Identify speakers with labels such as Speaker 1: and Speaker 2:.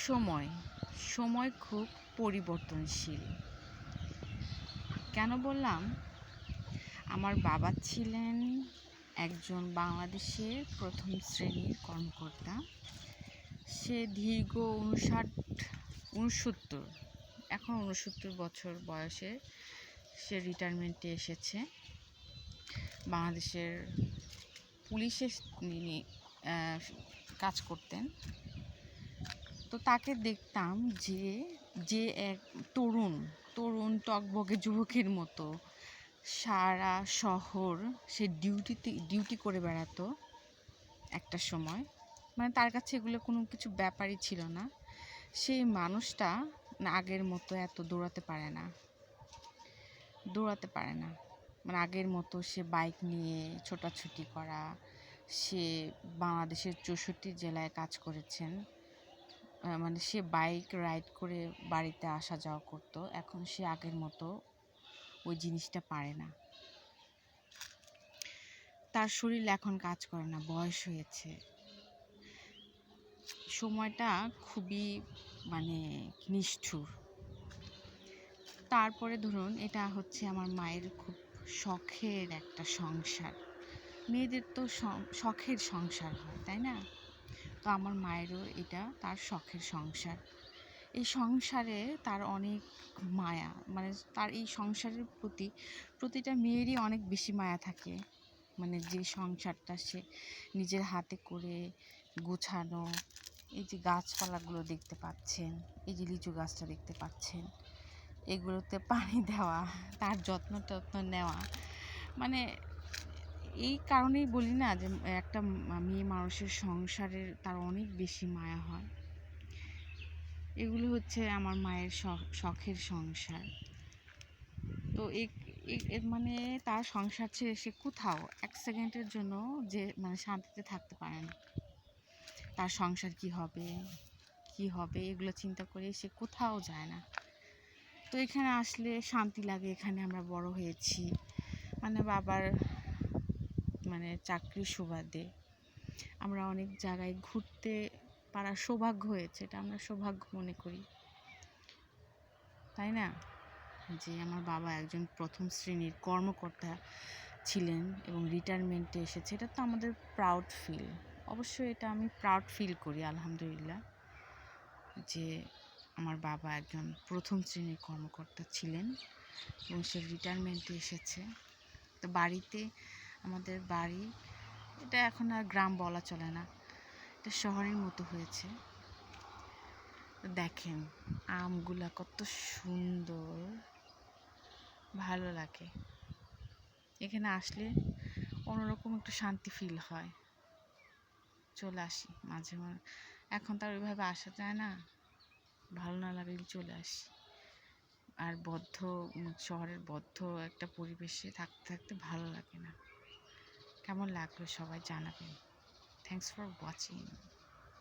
Speaker 1: সময়। সময় খুব পরিবর্তনশীল। কেন বললাম? আমার বাবা ছিলেন একজন বাংলাদেশের প্রথম শ্রেণির কর্মকর্তা। সে দীর্ঘ উনষাট উনসত্তর এখন উনসত্তর বছর বয়সে সে রিটায়ারমেন্টে এসেছে। বাংলাদেশের পুলিশে তিনি কাজ করতেন। তো তাকে দেখতাম যে যে এক তরুণ তরুণ টকবগে যুবকের মতো। সারা শহর সে ডিউটিতে, ডিউটি করে বেড়াতো একটা সময়। মানে তার কাছে এগুলো কোনো কিছু ব্যাপারই ছিল না। সেই মানুষটা আগের মতো এত দৌড়াতে পারে না। দৌড়াতে পারে না। মানে আগের মতো সে বাইক নিয়ে ছোটাছুটি করা, সে বাংলাদেশের চৌষট্টি জেলায় কাজ করেছেন। মানে সে বাইক রাইড করে বাড়িতে আসা যাওয়া করতো। এখন সে আগের মতো ওই জিনিসটা পারে না। তার শরীর এখন কাজ করে না, বয়স হয়েছে। সময়টা খুবই মানে নিষ্ঠুর। তারপরে ধরুন, এটা হচ্ছে আমার মায়ের খুব শখের একটা সংসার। মেয়েদের তো শখের সংসার হয়, তাই না? তো আমার মায়েরও এটা তার শখের সংসার। এই সংসারে তার অনেক মায়া মানে তার এই সংসারের প্রতি, প্রতিটা মেয়েরই অনেক বেশি মায়া থাকে। মানে যে সংসারটা সে নিজের হাতে করে গোছানো, এই যে গাছপালাগুলো দেখতে পাচ্ছেন, এই যে লিচু গাছটা দেখতে পাচ্ছেন, এগুলোতে পানি দেওয়া, তার যত্ন টত্ন নেওয়া। মানে এই কারণেই বলি না যে, একটা মেয়ে মানুষের সংসারের তার অনেক বেশি মায়া হয়। এগুলো হচ্ছে আমার মায়ের শখ- শখের সংসার। তো এর মানে তার সংসার ছেড়ে সে কোথাও এক সেকেন্ডের জন্য যে মানে শান্তিতে থাকতে পারে না। তার সংসার কি হবে কি হবে এগুলো চিন্তা করে সে কোথাও যায় না। তো এখানে আসলে শান্তি লাগে, এখানে আমরা বড় হয়েছি। মানে বাবার মানে চাকরির সুবাদে। আমরা অনেক জায়গায় ঘুরতে পারার সৌভাগ্য হয়েছে, এটা আমরা সৌভাগ্য মনে করি। তাই না? যে আমার বাবা একজন প্রথম শ্রেণির কর্মকর্তা ছিলেন এবং রিটায়ারমেন্টে এসেছে, এটা তো আমাদের প্রাউড ফিল অবশ্যই এটা আমি প্রাউড ফিল করি, আলহামদুলিল্লাহ, যে আমার বাবা একজন প্রথম শ্রেণির কর্মকর্তা ছিলেন এবং সে রিটায়ারমেন্টে এসেছে। তো বাড়িতে আমাদের বাড়ি। এটা এখন আর গ্রাম বলা চলে না। এটা শহরের মতো হয়েছে। দেখেন, আমগুলা কত সুন্দর। ভালো লাগে। এখানে আসলে অন্যরকম একটু শান্তি ফিল হয়। চলে আসি মাঝে মাঝে এখন তো আর ওইভাবে আসা যায় না। ভালো না লাগলে চলে আসি। আর বদ্ধ, শহরের বদ্ধ একটা পরিবেশে থাকতে থাকতে ভালো লাগে না। কেমন লাগল সবাই জানাবেন। Thanks for watching